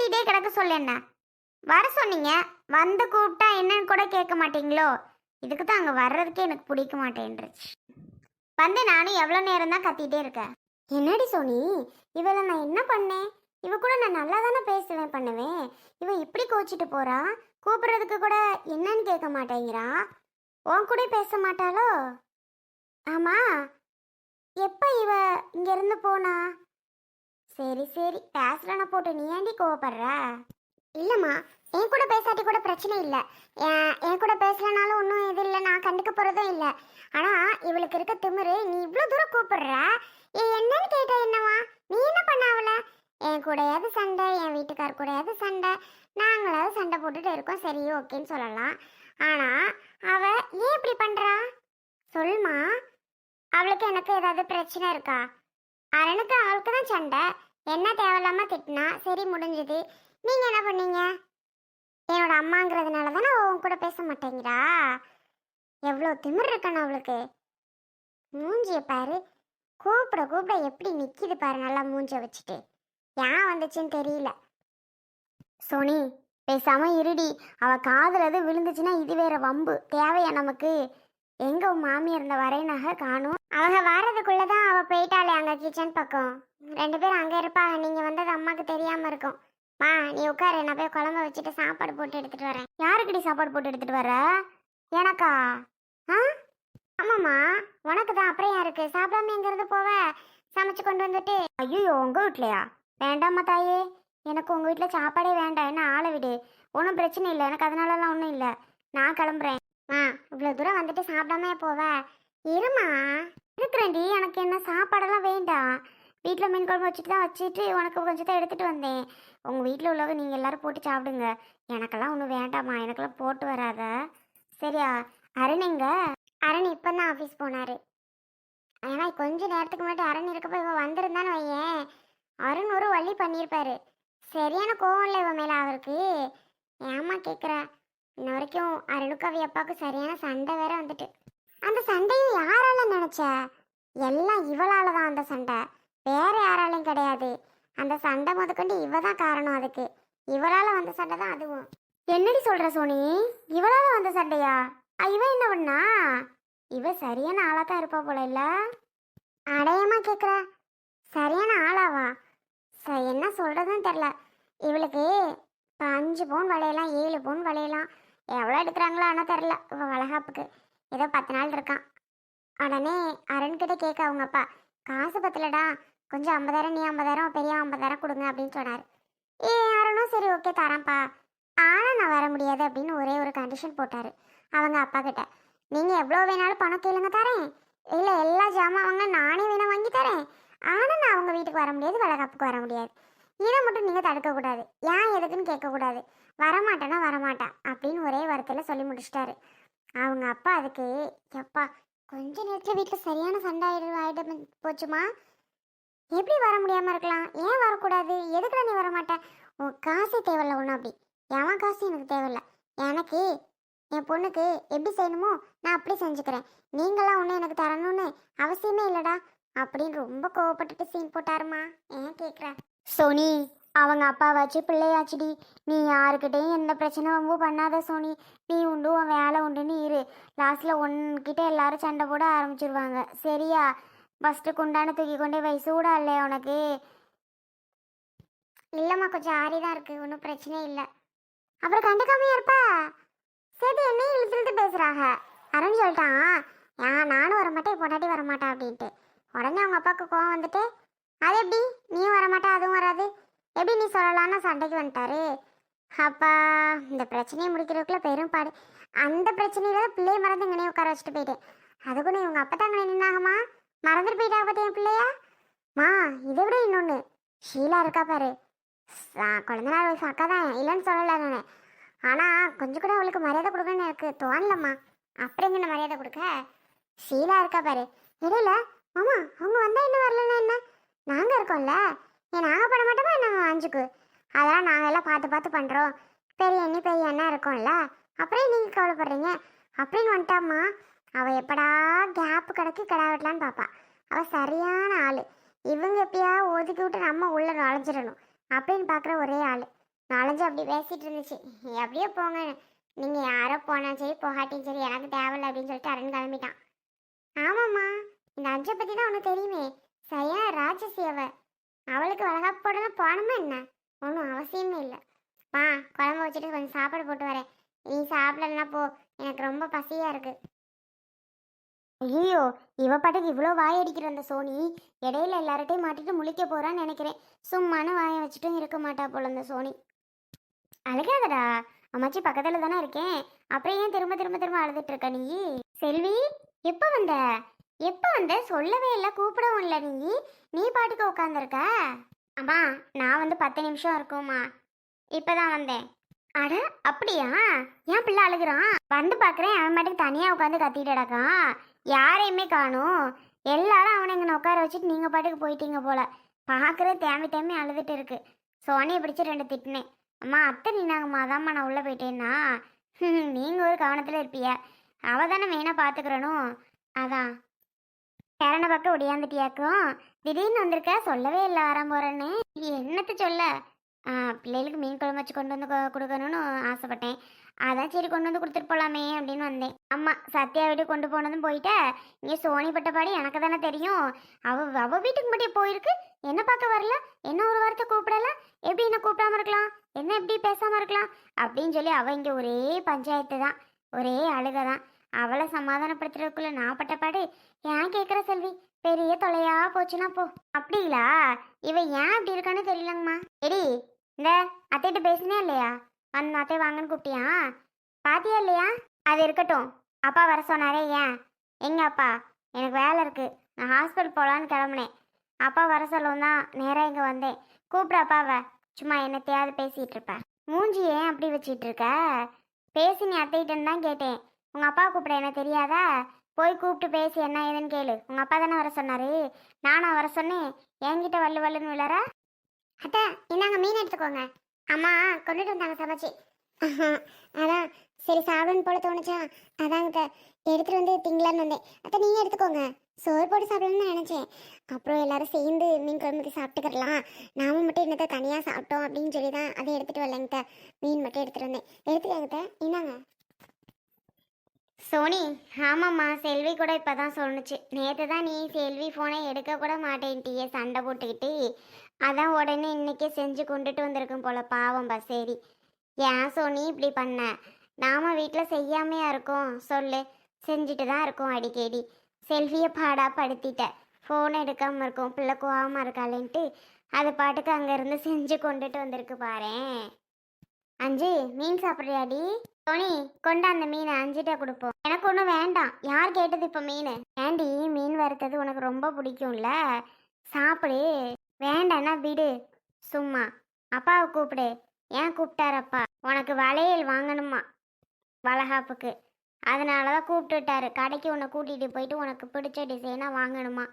கத்திட்டே கிடக்க சொல்ல என்ன. வர சொன்னீங்க. வந்து கூப்பிட்டா என்னன்னு கூட கேட்க மாட்டீங்களோ? இதுக்கு தான் அங்கே வர்றதுக்கே எனக்கு பிடிக்க மாட்டேன்ருச்சு வந்து நானும் எவ்வளோ நேரம் தான் கத்திட்டே இருக்கேன். என்னடி சோனி? இவளை நான் என்ன பண்ணேன்? இவ கூட நான் நல்லா தானே பேசுவேன் பண்ணுவேன். இவன் இப்படி கோச்சிட்டு போறா? கூப்பிடுறதுக்கு கூட என்னன்னு கேட்க மாட்டேங்கிறா? உன் கூட பேச மாட்டாளோ? ஆமா. எப்போ இவ இங்கேருந்து போனா? சரி சரி. பேசலனா போட்டு நீ ஏண்டி கோவப்படுற? இல்லைம்மா என் கூட பேசாட்டி கூட பிரச்சனை இல்லை. என் கூட பேசலனாலும் ஒன்றும் இது இல்லை நான் கண்டுக்க போகிறதும் இல்லை. ஆனால் இவளுக்கு இருக்க திமிரு நீ இவ்வளோ தூரம் கூப்பிடுற? என்னன்னு கேட்ட என்னவா நீ என்ன பண்ண அவளை? என் கூடயாவது சண்டை என் வீட்டுக்கார் கூடயாவது சண்டை. நாங்களாவது சண்டை போட்டுட்டு இருக்கோம். சரி ஓகேன்னு சொல்லலாம். ஆனால் அவ ஏன் இப்படி பண்ணுறா சொல்லுமா அவளுக்கு எனக்கு ஏதாவது பிரச்சனை இருக்கா? அரனுக்கு அவளுக்கு தான் சண்டை. என்ன தேவையில்லாம திட்டினா சரி முடிஞ்சது. நீங்க என்ன பண்ணீங்க? என்னோட அம்மாங்கிறதுனால தானே உன் கூட பேச மாட்டேங்கிறா? எவ்வளோ திமிர் இருக்கணும் அவளுக்கு. மூஞ்சியை பாரு. கூப்பிட கூப்பிட எப்படி நிற்கிது பாரு நல்லா மூஞ்சிய வச்சுட்டு. ஏன் வந்துச்சுன்னு தெரியல. சோனி பேசாமல் இருடி. அவள் காதுல எது விழுந்துச்சுன்னா இது வேற வம்பு. தேவையா நமக்கு? எங்க உன் மாமி இருந்த வரையனாக காணும். அவங்க வாரதுக்குள்ளதான் அவ போயிட்டாளே அங்க கிச்சன் பக்கம். ரெண்டு பேரும் அங்க இருப்பாங்க. நீங்க வந்தது அம்மாக்கு தெரியாம இருக்கும். மா நீ உட்காரு. நான் போய் குழம்ப வச்சுட்டு சாப்பாடு போட்டு எடுத்துட்டு வரேன். யாருக்குடி சாப்பாடு போட்டு எடுத்துட்டு வர எனக்கா? ஆ? ஆமாம்மா. உனக்கு தான் அப்புறம் யாருக்கு? சாப்பிடாம எங்கேருந்து போவ? சமைச்சு கொண்டு வந்துட்டு. ஐயோ உங்க வீட்லையா? வேண்டாம்மா தாயே. எனக்கு உங்க வீட்டில் சாப்பாடே வேண்டாம். என்ன ஆளை விடு. ஒன்றும் பிரச்சனை இல்லை. எனக்கு அதனாலலாம் ஒன்றும் இல்லை. நான் கிளம்புறேன். ஆ இவ்வளோ தூரம் வந்துட்டு சாப்பிடாம போவ. இருமா இருக்கிறேன்டி எனக்கு என்ன சாப்பாடெல்லாம் வேண்டாம் வீட்டில் மீன் குழம்பு வச்சுட்டு தான் வச்சுட்டு உனக்கு கொஞ்சம் தான் எடுத்துகிட்டு வந்தேன். உங்கள் வீட்டில் உள்ளவங்க நீங்கள் எல்லாரும் போட்டு சாப்பிடுங்க. எனக்கெல்லாம் ஒன்றும் வேண்டாம்மா எனக்கெல்லாம் போட்டு வராத. சரியா அருண் எங்க? அருண் இப்போ தான் ஆஃபீஸ் போனார். ஏன்னா கொஞ்ச நேரத்துக்கு முன்னாடி அருண் இருக்கப்போ இவன் வந்திருந்தான்னு வையேன். அருண் ஒரு வழி பண்ணியிருப்பாரு. சரியான கோவம் இல்லை இவன் மேலே அவருக்கு. ஏமா கேட்குறேன் இன்ன வரைக்கும் அருணுக்கு அப்பாவுக்கு சரியான சண்டை வேற வந்துட்டு. அந்த சண்டையை யாரால நினைச்ச? எல்லாம் இவளால தான் அந்த சண்டை. வேற யாராலையும் கிடையாது. அந்த சண்டை முதற்கொண்டு இவ தான் காரணம் அதுக்கு. இவளால வந்த சண்டை தான் அதுவும். என்னடி சொல்ற சோனி? இவளால வந்த சண்டையா? இவ என்ன பண்ணா? இவ சரியான ஆளா தான் இருப்பா போல இல்ல? அடையமா கேக்குற. சரியான ஆளாவா? ச என்ன சொல்றதுன்னு தெரில இவளுக்கு இப்போ அஞ்சு பவுன் வளையலாம் ஏழு பவுன் வளையலாம். எவ்வளோ எடுக்கிறாங்களோ ஆனால் தெரில இப்போ வளகாப்புக்கு. ஏதோ பத்து நாள் இருக்கான். உடனே அருண்கிட்ட கேட்க அவங்க அப்பா காசு பத்தலடா. கொஞ்சம் ஐம்பதாயிரம் நீ ஐம்பதாயிரம் பெரிய ஐம்பதாயிரம் கொடுங்க அப்படின்னு சொன்னார். ஏ அருணும் சரி ஓகே தரேன்ப்பா. ஆனால் நான் வர முடியாது அப்படின்னு ஒரே ஒரு கண்டிஷன் போட்டார் அவங்க அப்பா கிட்ட. நீங்கள் எவ்வளோ வேணாலும் பணம் கேளுங்க தரேன். இல்லை எல்லா ஜாமான் வாங்க நானே வேணா வாங்கி தரேன். ஆனால் நான் அவங்க வீட்டுக்கு வர முடியாது வளகாப்புக்கு வர முடியாது. இதை மட்டும் நீங்கள் தடுக்கக்கூடாது. ஏன் எதுக்குன்னு கேட்கக்கூடாது. வரமாட்டேன்னா வரமாட்டான் அப்படின்னு ஒரே வார்த்தையில் சொல்லி முடிச்சிட்டாரு. அவங்க அப்பா அதுக்கு எப்பா கொஞ்ச நேரத்தில் வீட்டில் சரியான சண்டை ஆயிடு ஆயிட்டு போச்சுமா? எப்படி வர முடியாமல் இருக்கலாம்? ஏன் வரக்கூடாது? எதுக்குடா நீ வரமாட்டேன் உன் காசே தேவையில்ல ஒன்றும் அப்படி. எவன் காசு எனக்கு தேவையில்ல? எனக்கு என் பொண்ணுக்கு எப்படி செய்யணுமோ நான் அப்படி செஞ்சுக்கிறேன். நீங்களாம் ஒன்றும் எனக்கு தரணும்னு அவசியமே இல்லைடா. அப்படின்னு ரொம்ப கோவப்பட்டுட்டு சீன் போட்டாருமா. ஏன் கேட்குறேன் சோனி அவங்க அப்பாவாச்சு பிள்ளையாச்சுடி. நீ யாருக்கிட்டேயும் எந்த பிரச்சனை பண்ணாத சோனி. நீ உண்டு உன் வேலை உண்டுன்னு இரு. லாஸ்ட்டில் உன்கிட்ட எல்லாரும் சண்டை போட ஆரம்பிச்சிருவாங்க. சரியா? ஃபஸ்ட்டு குண்டான தூக்கி கொண்டே வயசு கூட இல்லையா உனக்கு? இல்லைம்மா கொஞ்சம் ஆறி தான் இருக்கு. ஒன்றும் பிரச்சனையே இல்லை. அப்புறம் கண்டுக்காமையா இருப்பா. சரி என்னையும் இழுத்துட்டு பேசுகிறாங்க அருண் சொல்லிட்டான் ஆ நானும் வரமாட்டேன் பொண்டாட்டி வரமாட்டேன் அப்படின்ட்டு. உடனே அவங்க அப்பாவுக்கு கோவம் வந்துட்டு அது எப்படி? நீயும் வரமாட்டா அதுவும் வராது. எப்படி நீ சொல்லலாம்னு சண்டைக்கு வந்துட்டாரு? அப்பா இந்த பிரச்சனையை முடிக்கிறதுக்குள்ள பெரும்பாடு அந்த பிரச்சனையில தான் பிள்ளைய மறந்து இங்கனே உட்கார வச்சுட்டு போயிட்டேன். அதுக்குன்னு இவங்க அப்பா தான் நின்னாங்கம்மா. மறந்துட்டு போயிட்டா பார்த்து என் பிள்ளையா? மா இதை விட இன்னொன்று ஷீலா இருக்கா பாரு. ச- குழந்தைனார் வயசு அக்கா தான் இல்லைன்னு சொல்லலை நான். ஆனால் கொஞ்சம் கூட அவளுக்கு மரியாதை கொடுக்கணும்னு எனக்கு தோணலம்மா. அப்புறம் எங்க மரியாதை கொடுக்க? ஷீலா இருக்கா பாரு. இடையில மாமா அவங்க வந்தால் இன்னும் வரலன்னா என்ன? நாங்கள் இருக்கோம்ல. ஏன் நாங்கள் பண்ண மாட்டோமா நாங்கள் அஞ்சுக்கு? அதெல்லாம் நாங்கள் எல்லாம் பார்த்து பார்த்து பண்ணுறோம் பெரிய அண்ணி பெரிய அண்ணா இருக்கோம்ல. அப்புறம் நீங்கள் கவலைப்படுறீங்க? அப்படின்னு வந்துட்டாம்மா. அவள் எப்படா கேப்பு கிடக்கு கிடா வெட்டலான்னு பார்ப்பா அவள் சரியான ஆள். இவங்க எப்படியா ஒதுக்கி விட்டு நம்ம உள்ளே நுழைஞ்சிடணும் அப்படின்னு பார்க்குற ஒரே ஆள். நாலஞ்சு அப்படி பேசிட்டு இருந்துச்சு. எப்படியோ போங்க. நீங்கள் யாரோ போனாலும் சரி போகாட்டியும் சரி எனக்கு தேவையில்லை அப்படின்னு சொல்லிட்டு அரண் கிளம்பிட்டான். ஆமாம்மா. இந்த அஞ்சை பற்றி தான் உனக்கு தெரியுமே. சரியா? ராட்சசி அவ அவளுக்கு வளகாப்பு போடணும் போனோமா என்ன? ஒன்றும் அவசியமே இல்லை. வா குழம்பு வச்சுட்டு கொஞ்சம் சாப்பாடு போட்டு வரேன். நீ சாப்பிடலன்னா போ. எனக்கு ரொம்ப பசியாக இருக்கு. ஐயோ இவ பாட்டுக்கு இவ்வளோ வாய் அடிக்கிற அந்த சோனி. இடையில எல்லார்ட்டையும் மாட்டிட்டு முழிக்க போறான்னு நினைக்கிறேன். சும்மான வாயை வச்சுட்டும் இருக்க மாட்டா போல அந்த சோனி. அழுகாதடா. அம்மாச்சி பக்கத்துல தானே இருக்கேன். அப்புறம் ஏன் திரும்ப திரும்ப திரும்ப அழுதுட்டு இருக்க நீ? செல்வி எப்போ வந்த? எப்போ வந்த? சொல்லவே இல்லை. கூப்பிடவும் இல்லை நீ. நீ பாட்டுக்கு உட்காந்துருக்க அம்மா நான் வந்து பத்து நிமிஷம் இருக்கும்மா. இப்பதான் வந்தேன். அட அப்படியா? ஏன் பிள்ளை அழுகுறான்? வந்து பார்க்குறேன் அவன் மட்டும் தனியாக உட்காந்து கத்திட்டு கிடக்கான். யாரையுமே காணும். எல்லாரும் அவனை இங்கே உட்கார வச்சுட்டு நீங்கள் பாட்டுக்கு போயிட்டீங்க போல. பார்க்குற தேம்பி தேம்பி அழுதுட்டு இருக்கு. சோனியை பிடிச்சி ரெண்டு திட்டினேன். அம்மா அத்தை நின்னாங்கம்மா. அதாம்மா நான் உள்ளே போயிட்டேன்னா? நீங்கள் ஒரு கவனத்தில் இருப்பிய. அவ தானே மெயினாக பார்த்துக்கிறனும் அதான். பேரனை பக்கம் ஒடியாந்துட்டியாக்கும். திடீர்னு வந்திருக்க? சொல்லவே இல்லை வரம் போகிறேன்னு என்னத்தை சொல்ல? பிள்ளைகளுக்கு மீன் குழம்பு வச்சு கொண்டு வந்து கொடுக்கணும்னு ஆசைப்பட்டேன். அதான் சரி கொண்டு வந்து கொடுத்துட்டு போகலாமே அப்படின்னு வந்தேன். ஆமாம் சத்யா வீட்டுக்கு கொண்டு போனதும் போயிட்ட. இங்கே சோனி பட்டப்பாடி எனக்கு தானே தெரியும். அவ அவ வீட்டுக்கு மட்டும் போயிருக்கு. என்ன பார்க்க வரல? என்ன ஒரு வாரத்தை கூப்பிடல? எப்படி என்ன கூப்பிடாம இருக்கலாம்? என்ன எப்படி பேசாமல் இருக்கலாம்? அப்படின்னு சொல்லி அவள் இங்கே ஒரே பஞ்சாயத்து தான் ஒரே அழுகை தான் அவளை சமாதானப்படுத்துறதுக்குள்ள நான் பட்ட பாடு ஏன் கேட்குற செல்வி? பெரிய தொலையா போச்சுன்னா போ. அப்படிங்களா? இவ ஏன் அப்படி இருக்கான்னு தெரியலங்கம்மா. எடி இந்த அத்தைகிட்ட பேசினே இல்லையா? வந்து அத்தை வாங்கன்னு கூப்பிட்டியா? பாத்தியா இல்லையா? அது இருக்கட்டும். அப்பா வர சொன்னாரே ஏன்? எங்க அப்பா? எனக்கு வேலை இருக்கு. நான் ஹாஸ்பிட்டல் போகலான்னு கிளம்புனேன். அப்பா வர சொல்லவும் தான் நேராக இங்கே வந்தேன். கூப்பிட அப்பாவை. சும்மா என்னத்தையாவது பேசிகிட்டு இருப்பேன் மூஞ்சி ஏன் அப்படி வச்சிட்டு இருக்க? பேசி நீ அத்தைகிட்டன்னு தான் கேட்டேன். உங்கள் அப்பா கூப்பிட என்ன தெரியாதா? போய் கூப்பிட்டு பேசி என்ன ஏதுன்னு கேளு. உங்கள் அப்பா தானே வர சொன்னாரு. நானும் வர சொன்னேன். என்கிட்ட வள்ளு வல்லுன்னு விழற அத்தை இந்தாங்க மீன் எடுத்துக்கோங்க. அம்மா கொண்டுட்டு வந்தாங்க சமைச்சு. அதான் சரி சாப்பிடணும் போல தோணுச்சா? அதாங்க எடுத்துட்டு வந்து திங்கலான்னு வந்தேன். அத்தை நீங்க எடுத்துக்கோங்க. சோறு போட்டு சாப்பிடணும்னு நினச்சேன் நினைச்சேன். அப்புறம் எல்லாரும் சேர்ந்து மீன் குழம்புக்கு சாப்பிட்டுக்கிறலாம். நாம மட்டும் என்னத்தை தனியாக சாப்பிட்டோம் அப்படின்னு சொல்லி தான் அதை எடுத்துட்டு வரலங்க மீன் மட்டும் எடுத்துட்டு வந்தேன். எடுத்துக்கோங்க அத்தை. இந்தாங்க. சோனி ஆமாம்மா செல்வி கூட இப்போ தான் சொன்னுச்சு நேற்று தான் நீ செல்வி ஃபோனை எடுக்க கூட மாட்டேன்ட்டியே சண்டை போட்டுக்கிட்டு. அதான் உடனே இன்றைக்கே செஞ்சு கொண்டுட்டு வந்திருக்கும் போல பாவம் சரி ஏன் சோனி இப்படி பண்ண? நாம வீட்டில் செய்யாமையா இருக்கோம். சொல்லு. செஞ்சுட்டு தான் இருக்கோம் அடிக்கடி. செல்வியை பாடா படுத்திட்டேன் ஃபோன் எடுக்காமல் இருக்கும். பிள்ளை கோவமாக இருக்காளேன்ட்டு அது பாட்டுக்கு அங்கேருந்து செஞ்சு கொண்டுட்டு வந்திருக்கு பாரேன். அஞ்சு மீன் சாப்பிட்றியாடி? சோனி கொண்டு அந்த மீனை அஞ்சிட்டா கொடுப்போம் எனக்கு ஒன்றும் வேண்டாம். யார் கேட்டது இப்போ மீன்? ஏண்டி மீன் வறுத்தது உனக்கு ரொம்ப பிடிக்கும்ல? சாப்பிடு. வேண்டாம்னா விடு. சும்மா. அப்பாவை கூப்பிடு. ஏன் கூப்பிட்டாரப்பா? உனக்கு வளையல் வாங்கணுமா? வளகாப்புக்கு. அதனால தான் கூப்பிட்டு விட்டாரு கடைக்கு உன்னை கூட்டிகிட்டு போயிட்டு உனக்கு பிடிச்ச டிசைனாக வாங்கணுமா?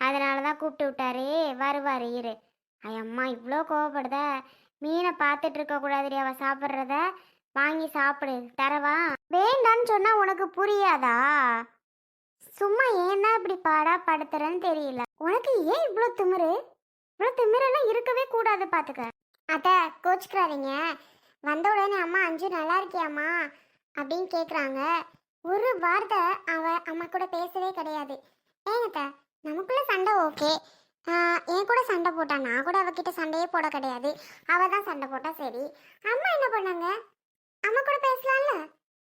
அதனால தான் கூப்பிட்டு விட்டாரு வருவார் இரு. ஐயம்மா இவ்வளோ கோவப்படுத? மீனை பார்த்துட்டு இருக்க கூடாதுடி அவ சாப்பிட்றத. வாங்கி சாப்பிடு தரவா? வேண்டான்னு சொன்னா உனக்கு புரியாதா? சும்மா ஏன் தான் இப்படி பாடா படுத்துறன்னு தெரியல. உனக்கு ஏன் இவ்வளோ திமிரு? இவ்வளோ திமிரெல்லாம் இருக்கவே கூடாது பார்த்துக்க அத்தை கோச்சுக்கிறாதீங்க வந்த உடனே அம்மா அஞ்சு நல்லா இருக்கியாம்மா? அப்படின்னு கேட்குறாங்க ஒரு வார்த்தை அவ அம்மா கூட பேசவே கிடையாது. ஏங்கத்த நமக்குள்ள சண்டை ஓகே. என் கூட சண்டை போட்டா நான் கூட அவகிட்ட சண்டையே போட கிடையாது. அவ தான் சண்டை போட்டா சரி. அம்மா என்ன பண்ணாங்க? அம்மா கூட பேசலாம்ல?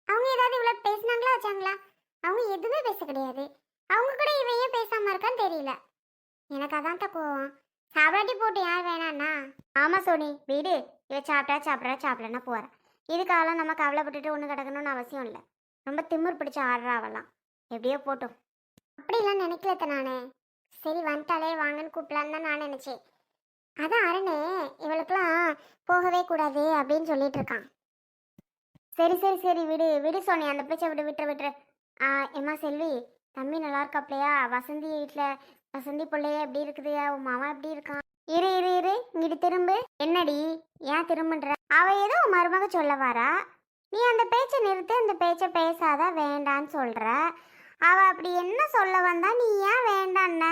அவங்க ஏதாவது இவ்வளோ பேசினாங்களா வச்சாங்களா? அவங்க எதுவுமே பேச கிடையாது. அவங்க கூட இவன் ஏன் பேசாம இருக்கான்னு தெரியல. எனக்கு அதான் தக்குவோம் சாப்பிடாட்டி போட்டு யார் வேணாண்ணா ஆமா சோனி வீடு. இவ சாப்பிட்டா சாப்பிட்றா சாப்பிடலன்னா போறேன் இதுக்காகலாம் நம்ம கவலைப்பட்டுட்டு ஒன்று கிடக்கணும்னு அவசியம் இல்லை. ரொம்ப திமிர் பிடிச்ச ஆடுறா அவெல்லாம். எப்படியோ போட்டும். அப்படிலாம் நினைக்கல நானே. சரி வந்துட்டாலே வாங்கன்னு கூப்பிடலான்னு தான் நான் நினச்சேன். அதான் அரணே இவளுக்கெல்லாம் போகவே கூடாது அப்படின்னு சொல்லிட்டு இருக்கான். சரி சரி சரி விடு விடு சோனி அந்த பேச்சை விடு விட்டு விட்டுற ஆ எம்மா செல்வி தம்பி நல்லா இருக்காப்லையா? வசந்தி வீட்டில் வசந்தி பிள்ளைய எப்படி இருக்குது உன் மாமா எப்படி இருக்கான்? இரு இரு இரு இங்கிட்டு திரும்பு. என்னடி ஏன் திரும்புன்ற? அவ ஏதோ உன் மருமக சொல்ல வரா? நீ அந்த பேச்சை நிறுத்து அந்த பேச்சை பேசாத வேண்டான்னு சொல்ற. அவ அப்படி என்ன சொல்ல வந்தா நீ ஏன் வேண்டான்ன?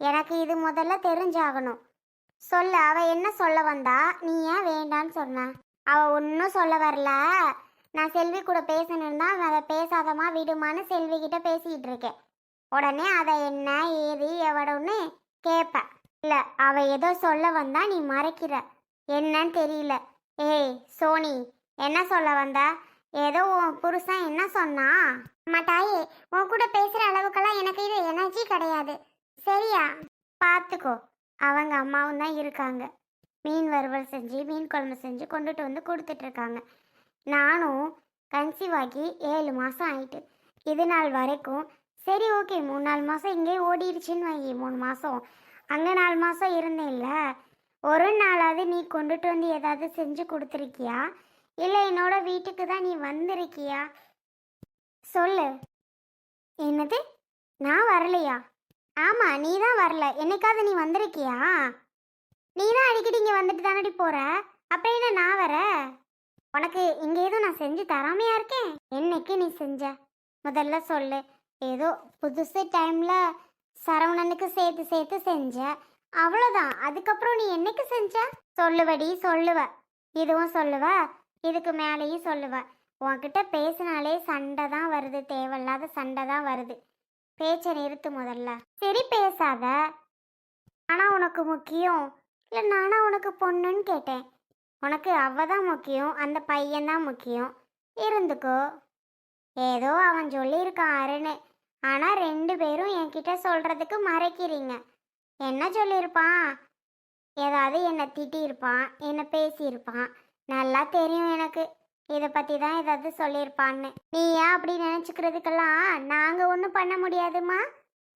எனக்கு இது முதல்ல தெரிஞ்சாகணும். சொல்லு அவ என்ன சொல்ல வந்தா நீ ஏன் வேண்டான்னு சொன்ன? அவ ஒன்றும் சொல்ல வரல. நான் செல்வி கூட பேசணும் தான் அதை பேசாதமா விடுமான்னு செல்வி கிட்ட பேசிக்கிட்டு இருக்கேன். உடனே அதை என்ன ஏது எவடோன்னு கேட்ப இல்லை அவ ஏதோ சொல்ல வந்தா நீ மறைக்கிற. என்னன்னு தெரியல. ஏய் சோனி என்ன சொல்ல வந்த? ஏதோ உன் புருஷன் என்ன சொன்னா? அம்மா தாயே உன் கூட பேசுற அளவுக்கெல்லாம் எனக்கு இது எனர்ஜி கிடையாது. சரியா? பார்த்துக்கோ அவங்க அம்மாவும் தான் இருக்காங்க. மீன் வறுவல் செஞ்சு மீன் குழம்பு செஞ்சு கொண்டுட்டு வந்து கொடுத்துட்ருக்காங்க நானும் கன்சீவ் ஆகி ஏழு மாதம் ஆயிட்டு. இது நாள் வரைக்கும் சரி ஓகே மூணு நாலு மாதம் இங்கேயே ஓடிடுச்சுன்னு வாங்கி மூணு மாதம் அங்கே நாலு மாதம் இருந்தேன்ல. ஒரு நாளாவது நீ கொண்டுட்டு வந்து ஏதாவது செஞ்சு கொடுத்துருக்கியா? இல்லை என்னோட வீட்டுக்கு தான் நீ வந்திருக்கியா? சொல்லு. என்னது? நான் வரலையா? ஆமாம் நீ தான் வரல. என்னைக்காவது நீ வந்திருக்கியா? நீ தான் அடிக்கடி இங்கே வந்துட்டு தானடி போகிற அப்புறம் என்ன நான் வர? உனக்கு இங்கே எதுவும் நான் செஞ்சு தராமையா இருக்கேன்? என்னைக்கு நீ செஞ்ச? முதல்ல சொல்லு. ஏதோ புதுசு டைம்ல சரவணனுக்கு சேர்த்து சேர்த்து செஞ்ச. அவ்வளோதான் அதுக்கப்புறம் நீ என்னைக்கு செஞ்ச? சொல்லுவடி சொல்லுவ. இதுவும் சொல்லுவ. இதுக்கு மேலேயும் சொல்லுவ. உன்கிட்ட பேசினாலே சண்டை தான் வருது. தேவையில்லாத சண்டை தான் வருது. பேச்சை நிறுத்து முதல்ல. சரி பேசாத. ஆனால் உனக்கு முக்கியம். இல்லை நானா உனக்கு பொண்ணுன்னு கேட்டேன். உனக்கு அவ தான் முக்கியம் அந்த பையன்தான் முக்கியம். இருந்துக்கோ. ஏதோ அவன் சொல்லியிருக்கான் அருண். ஆனால் ரெண்டு பேரும் என்கிட்ட சொல்கிறதுக்கு மறைக்கிறீங்க. என்ன சொல்லியிருப்பான்? ஏதாவது என்னை திட்டியிருப்பான் என்னை பேசியிருப்பான். நல்லா தெரியும் எனக்கு. இதை பற்றி தான் ஏதாவது சொல்லியிருப்பான்னு. நீ ஏன் அப்படி நினச்சிக்கிறதுக்கெல்லாம் நாங்கள் ஒன்றும் பண்ண முடியாதுமா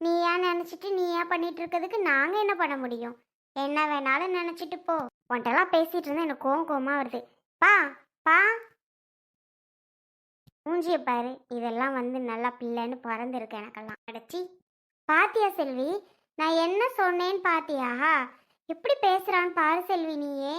நீ ஏன் நினச்சிட்டு நீ ஏன் பண்ணிட்டு இருக்கிறதுக்கு நாங்கள் என்ன பண்ண முடியும்? என்ன வேணாலும் நினச்சிட்டு போ. உன்ட்டெல்லாம் பேசிட்டு இருந்தேன் எனக்கு கோவம் கோமா வருது. பா பா. மூஞ்சிய பாரு இதெல்லாம் வந்து நல்லா பிள்ளைன்னு பிறந்திருக்கு எனக்கெல்லாம். அடைச்சி. பாத்தியா செல்வி நான் என்ன சொன்னேன்னு பாத்தியா? எப்படி பேசுறான்னு பாரு செல்வி நீயே.